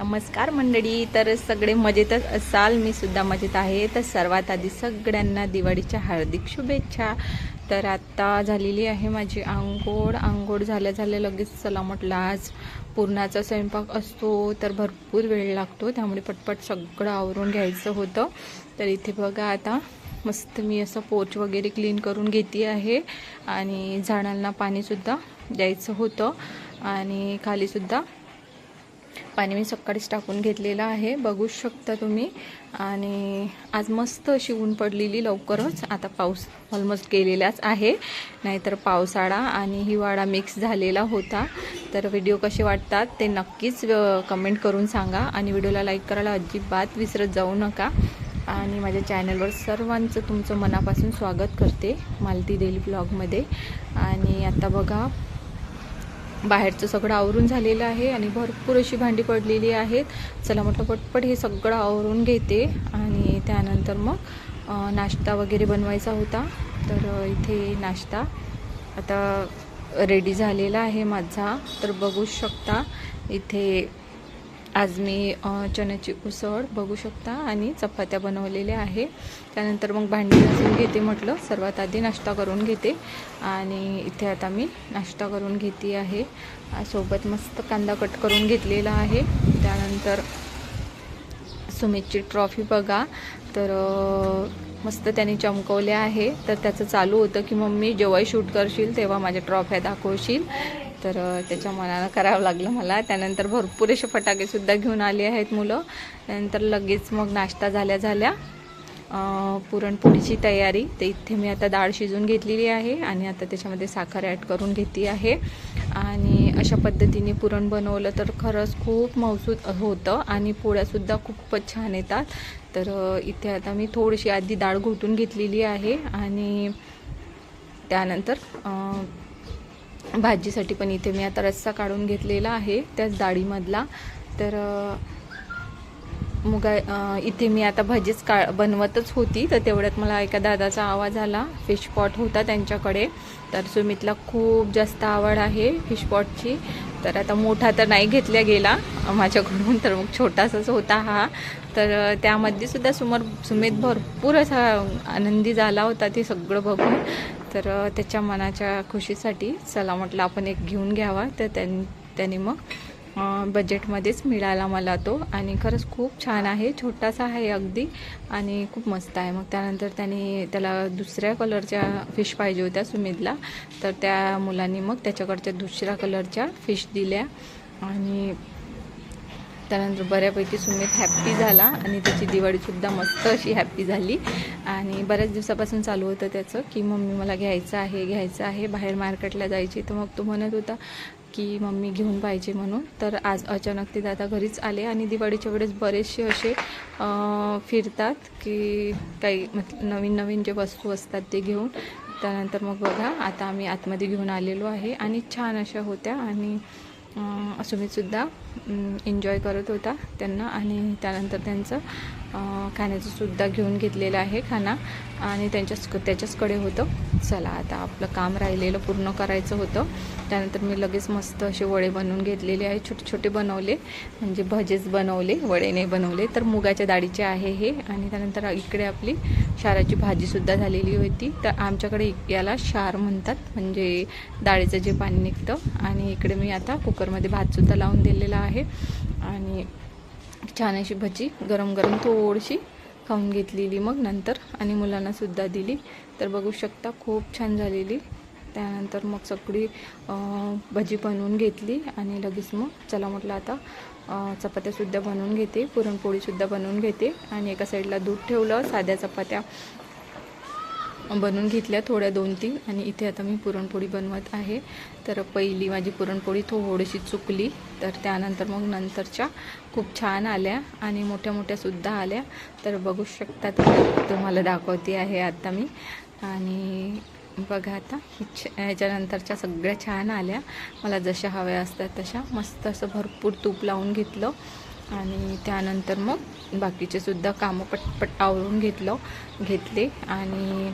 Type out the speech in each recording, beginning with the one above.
नमस्कार मंडळी तर सगळे मजेतच असाल मी सुद्धा मजेत आहे. तर सर्वात आधी सगळ्यांना दिवाळीच्या हार्दिक शुभेच्छा. तर आत्ता झालेली आहे माझी आंघोळ. आंघोळ झाल्या झाल्या लगेच चला म्हटलं आज पुरणाचा स्वयंपाक असतो तर भरपूर वेळ लागतो. त्यामुळे पटपट सगळं आवरून घ्यायचं होतं. तर इथे बघा आता मस्त मी असं पोच वगैरे क्लीन करून घेते आहे. आणि झाडांना पाणीसुद्धा द्यायचं होतं. आणि खालीसुद्धा पाणी मी सकाळीच टाकून घेतलेलं आहे. बघू शकता तुम्ही. आणि आज मस्त अशी ऊन पडलेली लवकरच. आता पाऊस ऑलमोस्ट गेलेलाच आहे. नाहीतर पावसाळा आणि हिवाळा मिक्स झालेला होता. तर व्हिडिओ कसे वाटतात ते नक्कीच कमेंट करून सांगा. आणि व्हिडिओला लाईक करायला अजिबात विसरत जाऊ नका. आणि माझ्या चॅनलवर सर्वांचं तुमचं मनापासून स्वागत करते. मालती डेली ब्लॉगमध्ये आणि आता बघा बाहेरचं सगळं आवरून झालेलं आहे आणि भरपूर अशी भांडी पडलेली आहेत. चला म्हटलं पटपट हे सगळं आवरून घेते आणि त्यानंतर मग नाश्ता वगैरे बनवायचा होता. तर इथे नाश्ता आता रेडी झालेला आहे माझा. तर बघू शकता इथे आज मी चण्याची उसळ बघू शकता आणि चपात्या बनवलेल्या आहे. त्यानंतर मग भांडी घासून घेते म्हटलं सर्वात आधी नाश्ता करून घेते. आणि इथे आता मी नाश्ता करून घेते आहे. सोबत मस्त कांदा कट करून घेतलेला आहे. त्यानंतर सुमितची ट्रॉफी बघा. तर मस्त त्याने चमकवले आहे. तर त्याचं चालू होतं की मम्मी जेव्हाही शूट करशील तेव्हा माझ्या ट्रॉफ्या दाखवशील. तर त्याच्या मनानं करावं लागलं मला. त्यानंतर भरपूर असे फटाकेसुद्धा घेऊन आले आहेत मुलं. त्यानंतर लगेच मग नाश्ता झाल्या झाल्या पुरणपोळीची तयारी. तर इथे मी आता डाळ शिजून घेतलेली आहे आणि आता त्याच्यामध्ये साखर ॲड करून घेतली आहे. आणि अशा पद्धतीने पुरण बनवलं तर खरंच खूप मौसूद होतं आणि पोळ्यासुद्धा खूपच छान येतात. तर इथे आता मी थोडीशी आधी डाळ घोटून घेतलेली आहे आणि त्यानंतर भाजीसाठी पण इथे मी आता रस्सा काढून घेतलेला आहे त्याच डाळीमधला. तर मुगा इथे मी आता भजीच का बनवतच होती. तर तेवढ्यात मला एका दादाचा आवाज आला. फिश पॉट होता त्यांच्याकडे. तर सुमितला खूप जास्त आवड आहे फिश पॉटची तर आता मोठा तर नाही घेतल्या गेला माझ्याकडून तर मग छोटासाच होता हा. तर त्यामध्ये सुद्धा सुमर सुमित भरपूर असा आनंदी झाला होता ते सगळं बघून. तर त्याच्या मनाच्या खुशीसाठी चला म्हटलं आपण एक घेऊन घ्यावा. तर त्यां त्याने मग बजेटमध्येच मिळाला मला तो. आणि खरंच खूप छान आहे. छोटासा आहे अगदी. आणि खूप मस्त आहे. मग त्यानंतर त्याने त्याला दुसऱ्या कलरच्या फिश पाहिजे होत्या सुमितला. तर त्या मुलांनी मग त्याच्याकडच्या दुसऱ्या कलरच्या फिश दिल्या. आणि त्यानंतर बऱ्यापैकी सुमित हॅप्पी झाला. आणि त्याची दिवाळीसुद्धा मस्त अशी हॅप्पी झाली. आणि बऱ्याच दिवसापासून चालू होतं त्याचं की मम्मी मला घ्यायचं आहे घ्यायचं आहे बाहेर मार्केटला जायची. तर मग तो म्हणत होता की मम्मी घेऊन पाहिजे म्हणून. तर आज अचानक ते दादा घरीच आले आणि दिवाळीच्या वेळेस बरेचसे असे फिरतात की काही नवीन नवीन जे वस्तू असतात ते घेऊन. त्यानंतर मग बघा आता आम्ही आतमध्ये घेऊन आलेलो आहे आणि छान अशा होत्या आणि अं, सुमितसुद्धा एन्जॉय करत होता त्यांना आणि त्यानंतर त्यांचं खाण्याचं सुद्धा घेऊन घेतलेलं आहे खाना. आणि त्यांच्याच त्याच्याचकडे होतं. चला आता आपलं काम राहिलेलं पूर्ण करायचं होतं. त्यानंतर मी लगेच मस्त असे वडे बनवून घेतलेले आहे. छोटे छोटे बनवले. म्हणजे भजेच बनवले वडे नाही बनवले. तर मुगाच्या डाळीचे आहे हे. आणि त्यानंतर इकडे आपली शाराची भाजीसुद्धा झालेली होती. तर आमच्याकडे याला शार म्हणतात. म्हणजे डाळीचं जे पाणी निघतं. आणि इकडे मी आता कुकरमध्ये भातसुद्धा लावून दिलेला आहे. आणि छान अशी भजी गरम गरम थोडीशी खाऊन घेतलेली मग नंतर आणि मुलांनासुद्धा दिली. तर बघू शकता खूप छान झालेली. त्यानंतर मग सगळी भजी बनवून घेतली आणि लगेच मग चला म्हटलं आता चपात्यासुद्धा बनवून घेते पुरणपोळीसुद्धा बनवून घेते आणि एका साईडला दूध ठेवलं साध्या चपात्या. बनवून घेतल्या थोड्या दोन तीन आणि इथे आता मी पुरणपोळी बनवत आहे. तर पहिली माझी पुरणपोळी थोडीशी चुकली तर त्यानंतर मग नंतरच्या खूप छान आल्या आणि मोठ्या मोठ्यासुद्धा आल्या. तर बघू शकता तुम्हाला दाखवते आहे आता मी. आणि बघा आता ही छ- ह्याच्यानंतरच्या सगळ्या छान आल्या. मला जशा हव्या असतात तशा मस्त असं भरपूर तूप लावून घेतलं. आणि त्यानंतर मग बाकीचे सुद्धा कामं पटपट आवरून घेतलं घेतले. आणि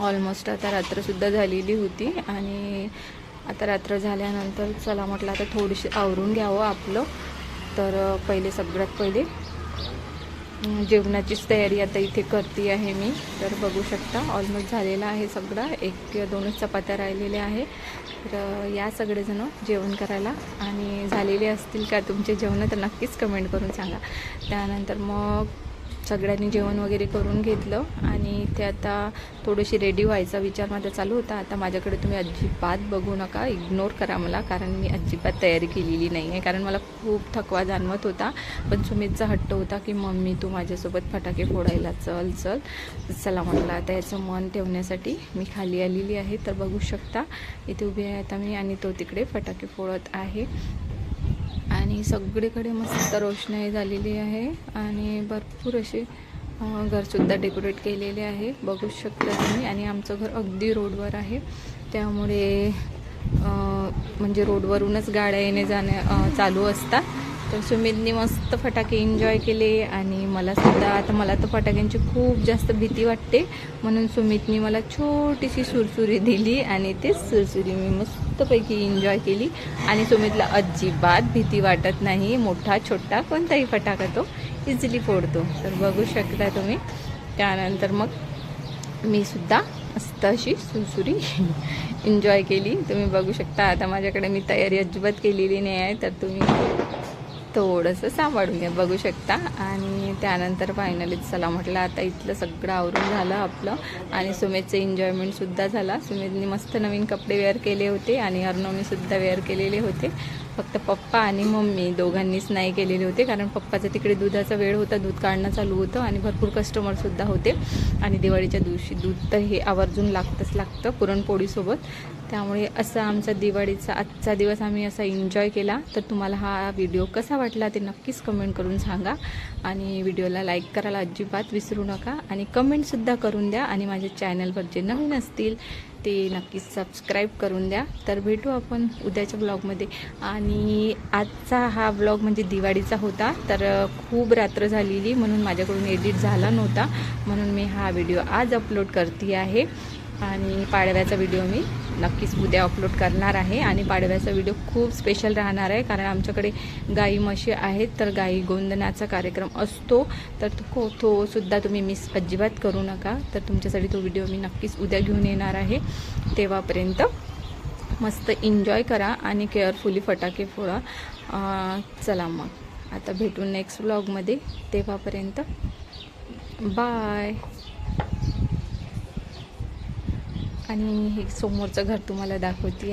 ऑलमोस्ट आता रात्रसुद्धा झालेली होती आणि आता रात्र झाल्यानंतर चला म्हटलं आता थोडीशी आवरून घ्यावं आपलं. तर पहिले सगळ्यात पहिले जेवणाचीच तयारी आता इथे करते आहे मी. तर बघू शकता ऑलमोस्ट झालेला आहे सगळं. एक किंवा दोनच चपात्या राहिलेल्या आहे. तर या सगळेजणं जेवण करायला. आणि झालेले असतील का तुमचे जेवण तर नक्कीच कमेंट करून सांगा. त्यानंतर मग सगळ्यांनी जेवण वगैरे करून घेतलं आणि ते आता थोडीशी रेडी व्हायचा विचार माझा चालू होता. आता माझ्याकडे तुम्ही अजिबात बघू नका इग्नोर करा मला कारण मी अजिबात तयारी केलेली नाही आहे कारण मला खूप थकवा जाणवत होता. पण सुमितचा हट्ट होता की मम्मी तू माझ्यासोबत फटाके फोडायला चल चल. चला म्हटलं आता याचं मन ठेवण्यासाठी मी खाली आलेली आहे तर बघू शकता. इथे उभी आहे आता मी आणि तो तिकडे फटाके फोडत आहे. आणि सगळीकडे मस्त रोषणाई झालेली आहे आणि भरपूर असे घरसुद्धा डेकोरेट केलेले आहे. बघू शकता तुम्ही. आणि आमचं घर अगदी रोडवर आहे. त्यामुळे म्हणजे रोडवरूनच गाड्या येणे जाणे चालू असतात. तर सुमितने मस्त फटाके एन्जॉय केले आणि मला सुद्धा आता मला तर फटाक्यांची खूप जास्त भीती वाटते. म्हणून सुमितने मला छोटीशी सुरसुरी दिली आणि तेच सुरसुरी मी मस्तपैकी एन्जॉय केली. आणि सुमितला अजिबात भीती वाटत नाही. मोठा छोटा कोणताही फटाका तो इझिली फोडतो. तर बघू शकता तुम्ही. त्यानंतर मग मी सुद्धा मस्त अशी सुरसुरी एन्जॉय केली. तुम्ही बघू शकता आता माझ्याकडे मी तयारी अजिबात केलेली नाही आहे. तर तुम्ही थोडंसं सांभाळून घ्या बघू शकता. आणि त्यानंतर फायनली चला म्हटलं आता इथलं सगळं आवरून झालं आपलं. आणि सुमेधचं एन्जॉयमेंटसुद्धा झाला. सुमितने मस्त नवीन कपडे वेअर केले होते आणि अर्नवनीसुद्धा वेअर केलेले होते. फक्त पप्पा आणि मम्मी दोघांनीच नाही केलेले होते कारण पप्पाचा तिकडे दुधाचा वेळ होता दूध काढणं चालू होतं आणि भरपूर कस्टमरसुद्धा होते. आणि दिवाळीच्या दिवशी दूध तर हे आवर्जून लागतंच लागतं पुरणपोळीसोबत. त्यामुळे असा आमचा दिवाळीचा आजचा दिवस आम्ही असा एन्जॉय केला. तर तुम्हाला हा व्हिडिओ कसा वाटला ते नक्कीच कमेंट करून सांगा. आणि व्हिडिओला लाईक करायला अजिबात विसरू नका. आणि कमेंटसुद्धा करून द्या. आणि माझ्या चॅनलवर जे नवीन असतील ते नक्कीच सबस्क्राईब करून द्या. तर भेटू आपण उद्याच्या ब्लॉगमध्ये आणि आजचा हा ब्लॉग म्हणजे दिवाळीचा होता. तर खूप रात्र झालेली म्हणून माझ्याकडून एडिट झाला नव्हता. म्हणून मी हा व्हिडिओ आज अपलोड करते आहे. आणि पाडव्याचा व्हिडिओ मी नक्कीच उद्या अपलोड करणार आहे आणि पाडव्याचा व्हिडिओ खूप स्पेशल राहणार आहे. कारण आमच्याकडे गाई म्हशी आहेत तर गाई गोंदनाचा कार्यक्रम असतो. तर तो को- तो सुद्धा तुम्ही मिस अजिबात करू नका. तर तुमच्यासाठी तो व्हिडिओ मी नक्कीच उद्या घेऊन येणार आहे. तेव्हापर्यंत मस्त एन्जॉय करा आणि केअरफुली फटाके फोडा. चला मग. आता भेटू नेक्स्ट ब्लॉगमध्ये तेव्हापर्यंत बाय आणि हे समोरचं घर तुम्हाला दाखवते.